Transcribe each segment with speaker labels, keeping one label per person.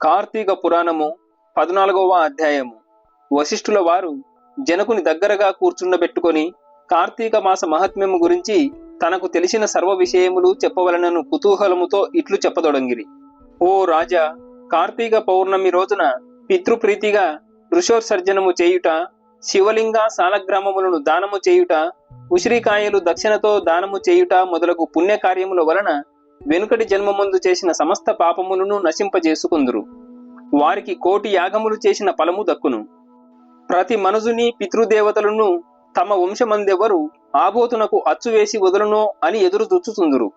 Speaker 1: కార్తీక పురాణము పద్నాలుగవ అధ్యాయము. వశిష్ఠుల వారు జనకుని దగ్గరగా కూర్చుండబెట్టుకొని కార్తీక మాస మహాత్మ్యము గురించి తనకు తెలిసిన సర్వ విషయములు చెప్పవలనను కుతూహలముతో ఇట్లు చెప్పదొడంగిరి. ఓ రాజా కార్తీక పౌర్ణమి రోజున పితృప్రీతిగా ఋషోత్సర్జనము చేయుట శివలింగ సాలగ్రామములను దానము చేయుట ఉసిరికాయలు దక్షిణతో దానము చేయుట మొదలగు పుణ్యకార్యముల వలన వెనుకటి జన్మమందు చేసిన సమస్త పాపములను నశింపజేసుకుందురు. వారికి కోటి యాగములు చేసిన ఫలము దక్కును. ప్రతి మనుజుని పితృదేవతలను తమ వంశమందెవరు ఆబోతునకు అచ్చు వేసి అని ఎదురు దుచ్చుతుందురు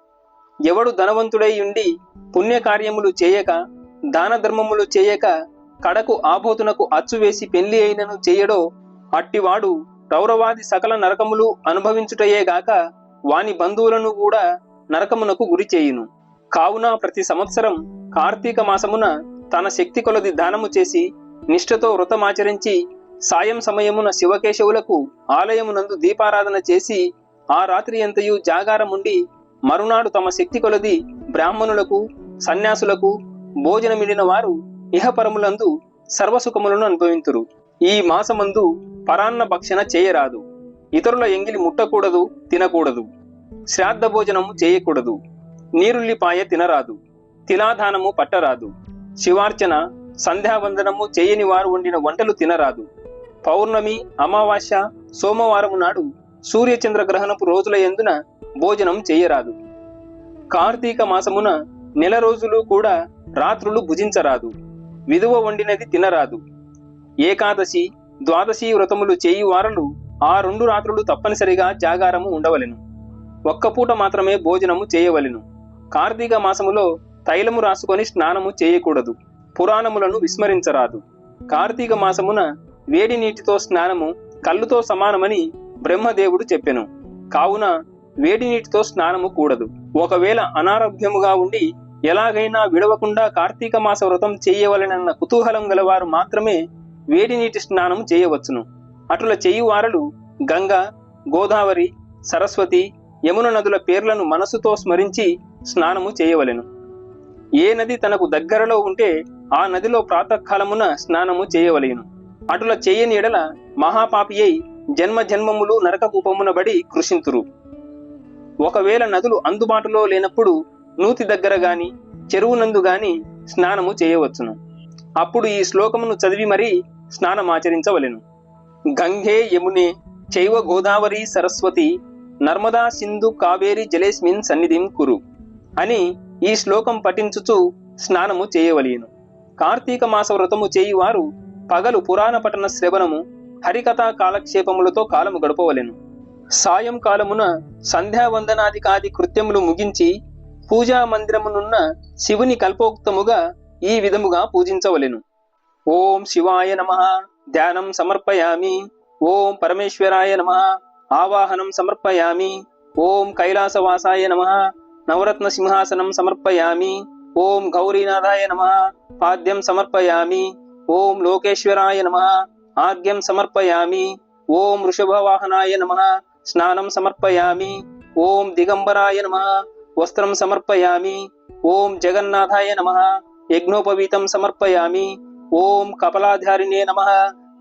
Speaker 1: ఎవడు ధనవంతుడై ఉండి పుణ్యకార్యములు చేయక దాన ధర్మములు చేయక కడకు ఆబోతునకు అచ్చు వేసి పెళ్ళి అయినను చేయడో అట్టివాడు రౌరవాది సకల నరకములు అనుభవించుటయేగాక వాని బంధువులను కూడా నరకమునకు గురి చేయును. కావున ప్రతి సంవత్సరం కార్తీక మాసమున తన శక్తి కొలది దానము చేసి నిష్ఠతో వ్రతమాచరించి సాయం సమయమున శివకేశవులకు ఆలయమునందు దీపారాధన చేసి ఆ రాత్రి ఎంతయు జాగారముండి మరునాడు తమ శక్తి కొలది బ్రాహ్మణులకు సన్యాసులకు భోజనమిడిన వారు ఇహపరములందు సర్వసుఖములను అనుభవింతురు. ఈ మాసమందు పరాన్న భక్షణ చేయరాదు. ఇతరుల ఎంగిలి ముట్టకూడదు తినకూడదు. శ్రాద్ధ భోజనము చేయకూడదు. నీరుల్లిపాయ తినరాదు. తిలాధానము పట్టరాదు. శివార్చన సంధ్యావందనము చేయని వారు వండిన వంటలు తినరాదు. పౌర్ణమి అమావాస్య సోమవారము నాడు సూర్యచంద్ర గ్రహణపు రోజుల ఎందున భోజనం చేయరాదు. కార్తీక మాసమున నెల రోజులు కూడా రాత్రులు భుజించరాదు. విధువ వండినది తినరాదు. ఏకాదశి ద్వాదశి వ్రతములు చేయి వారలు ఆ రెండు రాత్రులు తప్పనిసరిగా జాగారము ఉండవలెను. ఒక్క పూట మాత్రమే భోజనము చేయవలెను. కార్తీక మాసములో తైలము రాసుకొని స్నానము చేయకూడదు. పురాణములను విస్మరించరాదు. కార్తీక మాసమున వేడి నీటితో స్నానము కళ్ళుతో సమానమని బ్రహ్మదేవుడు చెప్పెను. కావున వేడి నీటితో స్నానము కూడదు. ఒకవేళ అనారోగ్యముగా ఉండి ఎలాగైనా విడవకుండా కార్తీక మాస వ్రతం చేయవలనన్న కుతూహలం గలవారు మాత్రమే వేడి నీటి స్నానం చేయవచ్చును. అటుల చేయువారలు గంగ గోదావరి సరస్వతి యమున నదుల పేర్లను మనసుతో స్మరించి స్నానము చేయవలెను. ఏ నది తనకు దగ్గరలో ఉంటే ఆ నదిలో ప్రాతకాలమున స్నానము చేయవలెను. అటుల చేయని ఎడల మహాపాపి అయి జన్మ జన్మములు నరక కూపమున బడి కృషింతురు. ఒకవేళ నదులు అందుబాటులో లేనప్పుడు నూతి దగ్గర గాని చెరువునందు గాని స్నానము చేయవచ్చును. అప్పుడు ఈ శ్లోకమును చదివి మరీ స్నానమాచరించవలెను. గంగే యమునే చైవ గోదావరి సరస్వతి నర్మదా సింధు కావేరి జలేస్మిన్ సన్నిధిం కురు అని ఈ శ్లోకం పఠించుచు స్నానము చేయవలెను కార్తీక మాస వ్రతము చేయువారు పగలు పురాణ పఠన శ్రవణము హరికథా కాలక్షేపములతో కాలము గడపవలెను. సాయంకాలమున సంధ్యావందనాదికాది కృత్యములు ముగించి పూజా మందిరమునున్న శివుని కల్పోక్తముగా ఈ విధముగా పూజించవలెను. ఓం శివాయ నమ. ధ్యానం సమర్పయామి. ఓం పరమేశ్వరాయ నమ. ఆవాహనం సమర్పయామి ఓం కైలాసవాసాయ నమ నవరత్న సింహాసనం సమర్పయామి ఓం గౌరీనాథాయ నమ పాద్యం సమర్పయామి ఓం లోకేశ్వరాయ నమ ఆర్ఘ్యం సమర్పయామి ఓం వృషభవాహనాయ నమ స్నానం సమర్పయామి ఓం దిగంబరాయ నమ వస్త్రం సమర్పయామి ఓం జగన్నాథాయ నమ యజ్ఞోపవీతం సమర్పయామి ఓం కపలాధారిణే నమ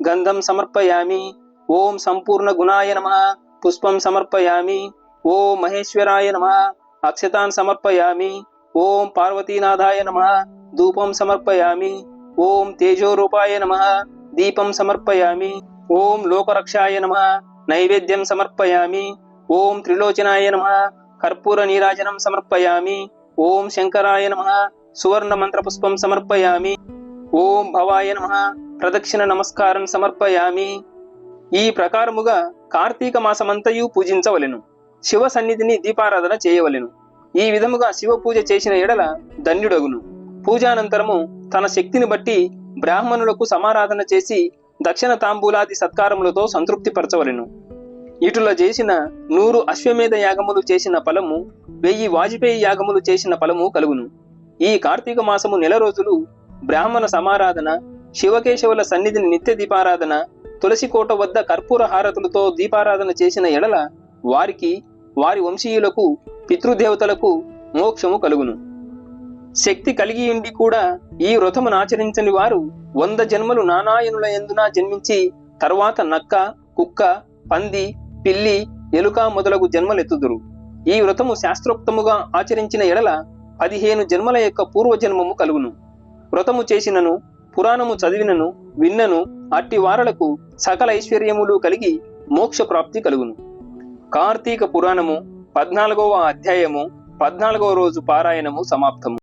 Speaker 1: గంధం సమర్పయామి ఓం సంపూర్ణ గుణాయ నమ. పుష్పం సమర్పయామి. ఓం మహేశ్వరాయ నమ. అక్షతాన్ సమర్పయామి. ఓం పార్వతీనాథాయ నమ. ధూపం సమర్పయామి. ఓం తేజోరూపాయ నమ. దీపం సమర్పయామి. ఓం లోకరక్షాయ నమ. నైవేద్యం సమర్పయామి. ఓం త్రిలోచనాయ నమ. కర్పూర నీరాజనం సమర్పయామి. ఓం శంకరాయ నమ. సువర్ణ మంత్రపుష్పం సమర్పయామి. ఓం భవాయ నమ. ప్రదక్షిణ నమస్కారం సమర్పయామి. ఈ ప్రకారముగా కార్తీక మాసమంతయు పూజించవలెను. శివ సన్నిధిని దీపారాధన చేయవలెను. ఈ విధముగా శివ పూజ చేసిన ఎడల ధన్యుడగును. పూజానంతరము తన శక్తిని బట్టి బ్రాహ్మణులకు సమారాధన చేసి దక్షిణ తాంబూలాది సత్కారములతో సంతృప్తిపరచవలెను. ఇటుల చేసిన నూరు అశ్వమేధ యాగములు చేసిన ఫలము వెయ్యి వాజపేయి యాగములు చేసిన ఫలము కలుగును. ఈ కార్తీక మాసము నెల రోజులు బ్రాహ్మణ సమారాధన శివకేశవుల సన్నిధిని నిత్య దీపారాధన తులసి కోట వద్ద కర్పూర హారతులతో దీపారాధన చేసిన ఎడల వారికి వారి వంశీయులకు పితృదేవతలకు మోక్షము కలుగును. శక్తి కలిగి ఉండి కూడా ఈ వ్రతమును ఆచరించని వారు వంద జన్మలు నానాయనుల ఎందున జన్మించి తర్వాత నక్క కుక్క పంది పిల్లి ఎలుక మొదలగు జన్మలెత్తుదురు. ఈ వ్రతము శాస్త్రోక్తముగా ఆచరించిన ఎడల పదిహేను జన్మల యొక్క పూర్వజన్మము కలుగును. వ్రతము చేసినను పురాణము చదివినను విన్నను అట్టి వారలకు సకల ఐశ్వర్యములు కలిగి మోక్ష ప్రాప్తి కలుగును. కార్తీక పురాణము పద్నాలుగవ అధ్యాయము పద్నాలుగవ రోజు పారాయణము సమాప్తము.